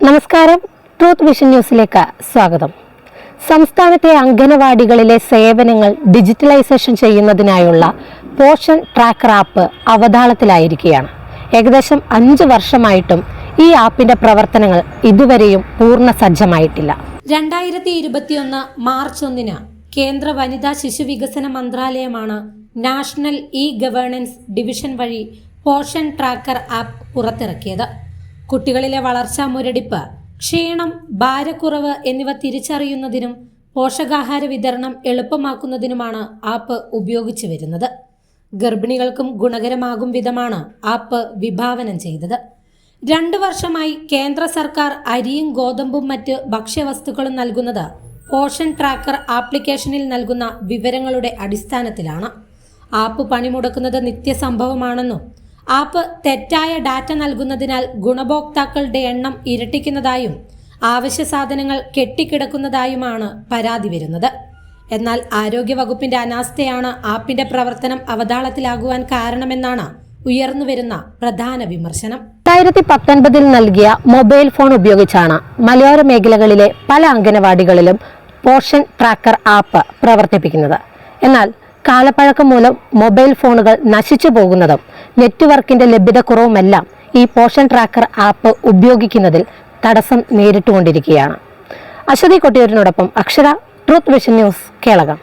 നമസ്കാരം. Truth vision ന്യൂസിലേക്ക് സ്വാഗതം. സംസ്ഥാനത്തെ അംഗനവാടികളിലെ സേവനങ്ങൾ ഡിജിറ്റലൈസേഷൻ ചെയ്യുന്നതിനായുള്ള പോഷൻ ട്രാക്കർ ആപ്പ് അവതാളത്തിലായിരിക്കുകയാണ്. ഏകദേശം അഞ്ച് വർഷമായിട്ടും ഈ ആപ്പിന്റെ പ്രവർത്തനങ്ങൾ ഇതുവരെയും പൂർണ സജ്ജമായിട്ടില്ല. രണ്ടായിരത്തി ഇരുപത്തിയൊന്ന് മാർച്ച് ഒന്നിന് കേന്ദ്ര വനിതാ ശിശു വികസന മന്ത്രാലയമാണ് നാഷണൽ ഇ ഗവേണൻസ് ഡിവിഷൻ വഴി പോഷൻ ട്രാക്കർ ആപ്പ് പുറത്തിറക്കിയത്. കുട്ടികളിലെ വളർച്ചാ മുരടിപ്പ് ക്ഷീണം ഭാരക്കുറവ് എന്നിവ തിരിച്ചറിയുന്നതിനും പോഷകാഹാര വിതരണം എളുപ്പമാക്കുന്നതിനുമാണ് ആപ്പ് ഉപയോഗിച്ചു വരുന്നത്. ഗർഭിണികൾക്കും ഗുണകരമാകും വിധമാണ് ആപ്പ് വിഭാവനം ചെയ്തത്. രണ്ടു വർഷമായി കേന്ദ്ര സർക്കാർ അരിയും ഗോതമ്പും മറ്റ് ഭക്ഷ്യവസ്തുക്കളും നൽകുന്നത് പോഷൻ ട്രാക്കർ ആപ്ലിക്കേഷനിൽ നൽകുന്ന വിവരങ്ങളുടെ അടിസ്ഥാനത്തിലാണ്. ആപ്പ് പണിമുടക്കുന്നത് നിത്യസംഭവമാണെന്നും ആപ്പ് തെറ്റായ ഡാറ്റ നൽകുന്നതിനാൽ ഗുണഭോക്താക്കളുടെ എണ്ണം ഇരട്ടിക്കുന്നതായും ആവശ്യ സാധനങ്ങൾ കെട്ടിക്കിടക്കുന്നതായുമാണ് പരാതി വരുന്നത്. എന്നാൽ ആരോഗ്യവകുപ്പിന്റെ അനാസ്ഥയാണ് ആപ്പിന്റെ പ്രവർത്തനം അവതാളത്തിലാകുവാൻ കാരണമെന്നാണ് ഉയർന്നുവരുന്ന പ്രധാന വിമർശനം. രണ്ടായിരത്തി പത്തൊൻപതിൽ നൽകിയ മൊബൈൽ ഫോൺ ഉപയോഗിച്ചാണ് മലയോര മേഖലകളിലെ പല അംഗനവാടികളിലും പോഷൻ ട്രാക്കർ ആപ്പ് പ്രവർത്തിപ്പിക്കുന്നത്. എന്നാൽ കാലപ്പഴക്കം മൂലം മൊബൈൽ ഫോണുകൾ നശിച്ചു പോകുന്നതും നെറ്റ്വർക്കിന്റെ ലഭ്യതക്കുറവുമെല്ലാം ഈ പോഷൻ ട്രാക്കർ ആപ്പ് ഉപയോഗിക്കുന്നതിൽ തടസ്സം നേരിട്ടുകൊണ്ടിരിക്കുകയാണ്. അശ്വതി കൊട്ടിയൂരിനോടൊപ്പം അക്ഷര ട്രൂത്ത് വിഷൻ ന്യൂസ് കേളകം.